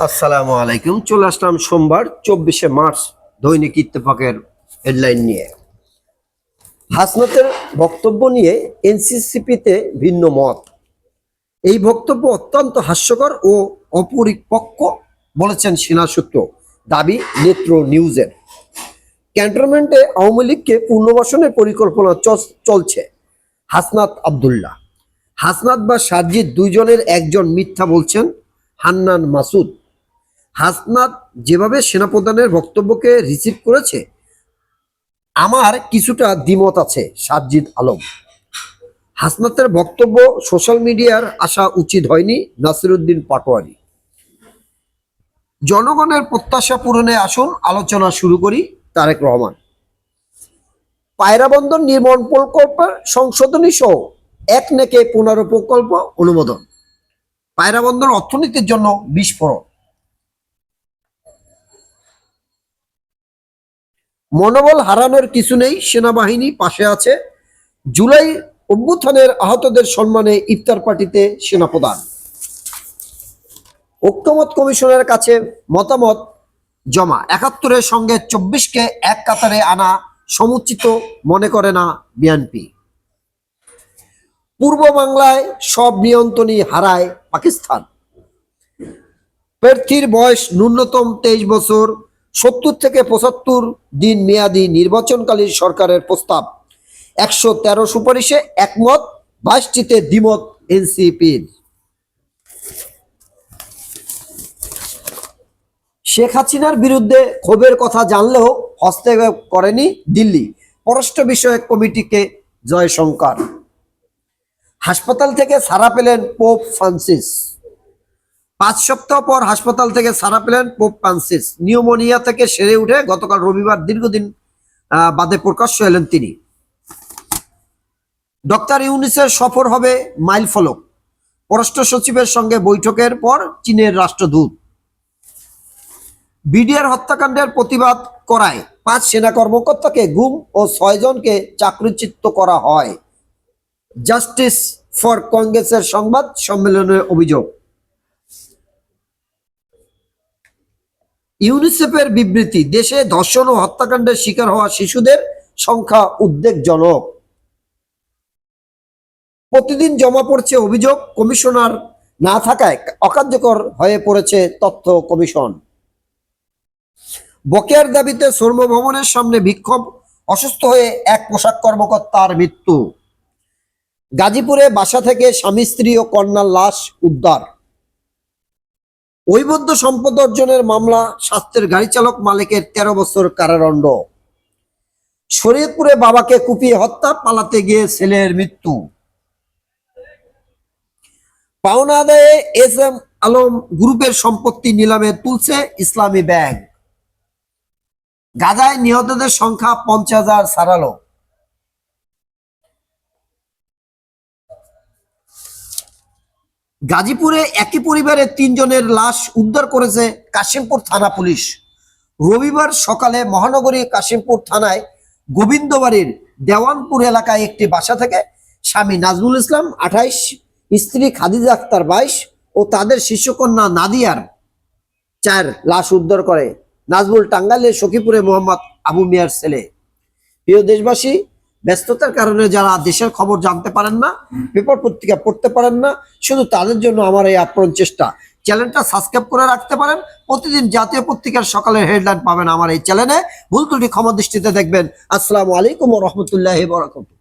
আসসালামু আলাইকুম। চলে আসলাম সোমবার, চব্বিশে মার্চ, দৈনিক ইত্তেফাকের হেডলাইন নিয়ে। হাসনাতের বক্তব্য নিয়ে এনসিসিপিতে ভিন্ন মত। এই বক্তব্য অত্যন্ত হাস্যকর ও অপরিপক্ক, বলেছেন সেনা সূত্র। দাবি, নেত্র নিউজের। ক্যান্টনমেন্টে আওয়ামী লীগকে পুনর্বাসনের পরিকল্পনা চল- চলছে, হাসনাত আবদুল্লাহ। হাসনাত বা সাজিদ দুইজনের একজন মিথ্যা বলছেন হান্নান মাসুদ। হাসনাত যেভাবে সেনাপ্রধানের বক্তব্যকে রিসিভ করেছে, আমার কিছুটা দ্বিমত আছে সাজিদ আলম। হাসনাতের বক্তব্য সোশ্যাল মিডিয়ার আসা উচিত হয়নি নাসিরুদ্দিন পাটোয়ারি। জনগণের প্রত্যাশা পূরণে আসুন, আলোচনা শুরু করি তারেক রহমান। পায়রা বন্দর নির্মাণ প্রকল্পের সংশোধনী সহ এক নেকে পনেরো প্রকল্প অনুমোদন। পায়রা বন্দর অর্থনীতির জন্য বিস্ফোরণ। মনোবল হারানোর কিছু নেই, সেনাবাহিনী পাশে আছে। জুলাই অভ্যুত্থানের আহতদের সম্মানে ইফতার পার্টিতে সেনাপ্রধান। ঐক্যমত কমিশনের কাছে মতামত জমা। একাত্তরের সঙ্গে চব্বিশকে এক কাতারে আনা সমুচিত মনে করে না বিএনপি। পূর্ব বাংলায় সব নিয়ন্ত্রণই হারায় পাকিস্তান। প্রার্থীর বয়স ন্যূনতম তেইশ বছর। সত্তর থেকে পঁচাত্তর দিন মেয়াদী নির্বাচনকালীন সরকারের প্রস্তাব। একশো তেরো সুপারিশে একমত, বাইশটিতে দ্বিমত এনসিপির। শেখ হাসিনার বিরুদ্ধে ক্ষোভের কথা জানলেও হস্তক্ষেপ করেনি দিল্লি। পররাষ্ট্র বিষয়ক কমিটিকে জয়শঙ্কর। হাসপাতাল থেকে সারা পেলেন পোপ ফ্রান্সিস। পাঁচ সপ্তাহ পর হাসপাতাল থেকে সারা পেলেন পোপ ফ্রান্সিস। নিউমোনিয়া থেকে সেরে উঠে গতকাল রবিবার দীর্ঘদিন বাদে প্রকাশ্য এলেন তিনি। ডক্টর ইউনিসের সফর হবে মাইল ফলক। পররাষ্ট্র সচিবের সঙ্গে বৈঠকের পর চীনের রাষ্ট্রদূত। বিডিআর হত্যাকাণ্ডের প্রতিবাদ করায় পাঁচ সেনা কর্মকর্তাকে গুম ও ছয়জনকে চাকরিচিত্ত করা হয়। জাস্টিস ফর কংগ্রেসের সংবাদ সম্মেলনের অভিযোগ। ইউনিসেফের বিবৃতি, দেশে ধর্ষণ ও হত্যাকাণ্ডের শিকার হওয়া শিশুদের সংখ্যা উদ্বেগজনক। প্রতিদিন জমা পড়ছে অভিযোগ, কমিশনার না থাকায় অকার্যকর হয়ে পড়েছে তথ্য কমিশন। বকেয়ার দাবিতে শ্রম ভবনের সামনে বিক্ষোভ, অসুস্থ হয়ে এক পোশাক কর্মকর্তার মৃত্যু। গাজীপুরে বাসা থেকে স্বামী, স্ত্রী ও কন্যার লাশ উদ্ধার। ঐবদ্ধ সম্পদ অর্জনের মামলা স্বাস্থ্যের গাড়ি চালক মালিকের তেরো বছর কারাদণ্ড। শরীয়তপুরে বাবাকে কুপিয়ে হত্যা, পালাতে গিয়ে ছেলের মৃত্যু। পাওনা আদায়ে এস এম আলম গ্রুপের সম্পত্তি নিলামে তুলছে ইসলামী ব্যাংক। গাজায় নিহতদের সংখ্যা পঞ্চাশ হাজার গাজীপুরে একই পরিবারের তিনজনের লাশ উদ্ধার করেছে কাশিমপুর থানা পুলিশ। রবিবার সকালে মহানগরী কাশিমপুর থানায় গোবিন্দবাড়ির দেওয়ানপুর এলাকায় একটি বাসা থেকে স্বামী নাজমুল ইসলাম আঠাইশ, স্ত্রী খাদিজা আক্তার বাইশ ও তাদের শিশুকন্যা নাদিয়ার চার লাশ উদ্ধার করে। নাজমুল টাঙ্গাইলের সখীপুরে মোহাম্মদ আবু মিয়ার ছেলে। প্রিয় দেশবাসী ব্যস্ততার কারণে যারা দেশের খবর জানতে পারেন না, পেপার পত্রিকা পড়তে পারেন না, শুধু তাদের জন্য আমার এই আপ্রাণ চেষ্টা। চ্যানেলটা সাবস্ক্রাইব করে রাখতে পারেন। প্রতিদিন জাতীয় পত্রিকার সকালের হেডলাইন পাবেন আমার এই চ্যানেলে। ভুল ত্রুটি ক্ষমা দৃষ্টিতে দেখবেন। আসসালামু আলাইকুম রহমতুল্লাহ বরাকাতুহু।